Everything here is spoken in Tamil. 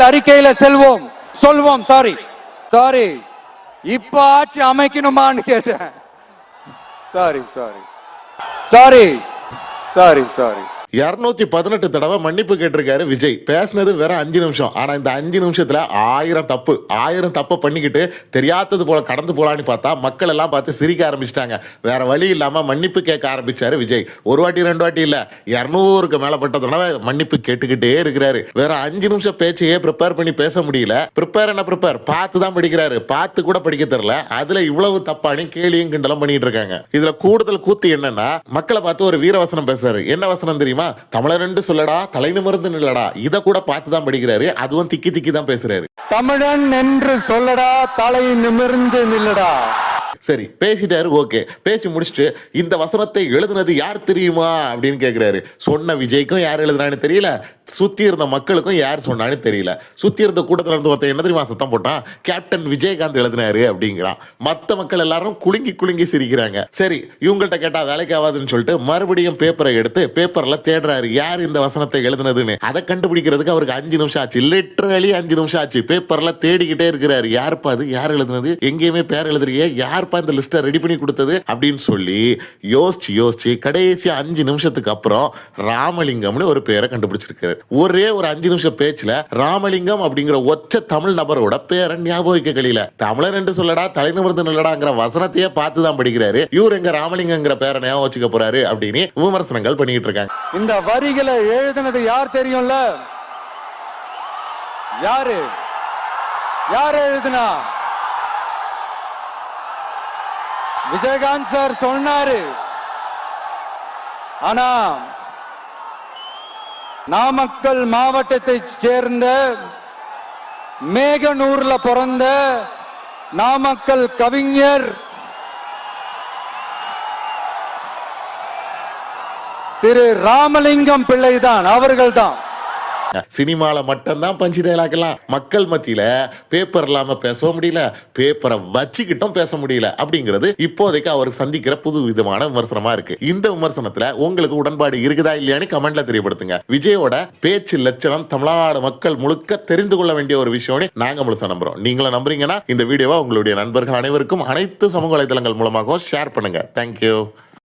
அறிக்கையில செல்வோம். சொல்வோம் சாரி சாரி இப்ப ஆட்சி அமைக்கணுமான்னு கேட்டேன். Sorry sorry sorry sorry sorry இரநூத்தி பதினெட்டு தடவை மன்னிப்பு கேட்டிருக்காரு விஜய். பேசினது வெறும் அஞ்சு நிமிஷம். ஆனா இந்த அஞ்சு நிமிஷத்துல ஆயிரம் தப்பு ஆயிரம் தப்பை பண்ணிக்கிட்டு தெரியாதது போல கடந்து போலான்னு பார்த்தா மக்கள் எல்லாம் பார்த்து சிரிக்க ஆரம்பிச்சிட்டாங்க. வேற வழி இல்லாம மன்னிப்பு கேட்க ஆரம்பிச்சாரு விஜய். ஒரு வாட்டி ரெண்டு வாட்டி இல்ல இரநூறுக்கு மேலப்பட்ட தடவை மன்னிப்பு கேட்டுக்கிட்டே இருக்கிறாரு. வேற அஞ்சு நிமிஷம் பேச்சையே ப்ரிப்பேர் பண்ணி பேச முடியல. ப்ரிப்பேர் என்ன ப்ரிப்பேர் பார்த்து தான் படிக்கிறாரு. பார்த்து கூட படிக்க தெரியல. அதுல இவ்வளவு தப்பானி கேலியும் கிண்டலும் பண்ணிட்டு இருக்காங்க. இதுல கூடுதல் கூத்து என்னன்னா மக்களை பார்த்து ஒரு வீரவசனம் பேசுறாரு. என்ன வசனம் தெரியுமா? தமிழரண்டு சொல்லடா தலை நிமிர்ந்து நில்லடா. இத கூட பார்த்து தான் படிக்கிறாரு. அதுவும் திக்கி திக்கி தான் பேசுறாரு. தமிழன் என்று சொல்லடா தலை நிமிர்ந்து நில்லடா. சரி பேசிட்டாரு ஓகே. பேசி முடிச்சுட்டு இந்த வசனத்தை எழுதுனது யார் தெரியுமா? அப்படின்னு கேட்குறாரு சொன்ன விஜய்க்கும் யார் எழுதுனான்னு தெரியல. சுற்றி இருந்த மக்களுக்கும் யார் சொன்னான்னு தெரியல. சுற்றி இருந்த கூட்டத்தில் இருந்து ஒருத்தன் என்ன தெரியுமா சத்தம் போட்டான்? கேப்டன் விஜயகாந்த் எழுதினாரு அப்படிங்கிறான். மற்ற மக்கள் எல்லாரும் குலுங்கி குலுங்கி சிரிக்கிறாங்க. சரி இவங்கள்ட்ட கேட்டால் வேலைக்கு ஆகாதுன்னு சொல்லிட்டு மறுபடியும் பேப்பரை எடுத்து பேப்பர்ல தேடுறாரு. யார் இந்த வசனத்தை எழுதுனதுன்னு? அதை கண்டுபிடிக்கிறதுக்கு அவருக்கு அஞ்சு நிமிஷம் ஆச்சு. லிட்டரலி அஞ்சு நிமிஷம் ஆச்சு. பேப்பரில் தேடிக்கிட்டே இருக்கிறாரு. யாருப்பா அது? யார் எழுதுனது? எங்கேயுமே பேர் எழுதுறியே யாருப்பா இந்த லிஸ்ட்டை ரெடி பண்ணி கொடுத்தது அப்படின்னு சொல்லி யோசிச்சு யோசிச்சு கடைசி அஞ்சு நிமிஷத்துக்கு அப்புறம் ராமலிங்கம்னு ஒரு பேரை கண்டுபிடிச்சிருக்காரு. ஒரே ஒரு அஞ்சு நிமிஷம் பேச்சுல ராமலிங்கம் அப்படிங்கிற ஒற்ற தமிழ் நபரோட பேரை ஞாபகம் வைக்க கழியல தமிழர் என்று சொல்லடா தலைநிமிர்ந்து நில்லடாங்கிற வசனத்தையே பார்த்து தான் படிக்கிறாரு. இவர் எங்க ராமலிங்கங்கிற பேரை ஞாபகம் வச்சுக்க போறாரு அப்படின்னு விமர்சனங்கள் பண்ணிட்டு இருக்காங்க. இந்த வரிகளை எழுதுனது யார் தெரியும்ல? யாரு? யார் எழுதுனா? விஜயகாந்த் சார் சொன்னாரு. ஆனா நாமக்கல் மாவட்டத்தை சேர்ந்த மேகனூர்ல பிறந்த நாமக்கல் கவிஞர் திரு ராமலிங்கம் பிள்ளைதான் அவர்கள்தான். சினிமால மட்டும்தான் பஞ்சு டைலாக் எல்லாம். மக்கள் மத்தியில பேப்பர் இல்லாம பேசவும் முடியல. பேப்பரை வச்சுக்கிட்டும் பேச முடியல. அப்படிங்கிறது இப்போதைக்கு அவருக்கு சந்திக்கிற புது விதமான விமர்சனமா இருக்கு. இந்த விமர்சனத்துல உங்களுக்கு உடன்பாடு இருக்குதா இல்லையான்னு கமெண்ட்ல தெரியப்படுத்துங்க. விஜயோட பேச்சு லட்சணம் தமிழ்நாடு மக்கள் முழுக்க தெரிந்து கொள்ள வேண்டிய ஒரு விஷயம்னு நாங்க முழுசா நம்புறோம். நீங்களும் நம்புறீங்கன்னா இந்த வீடியோவை உங்களுடைய நண்பர்கள் அனைவருக்கும் அனைத்து சமூக வலைதளங்கள் மூலமாகவும் ஷேர் பண்ணுங்க. தேங்க்யூ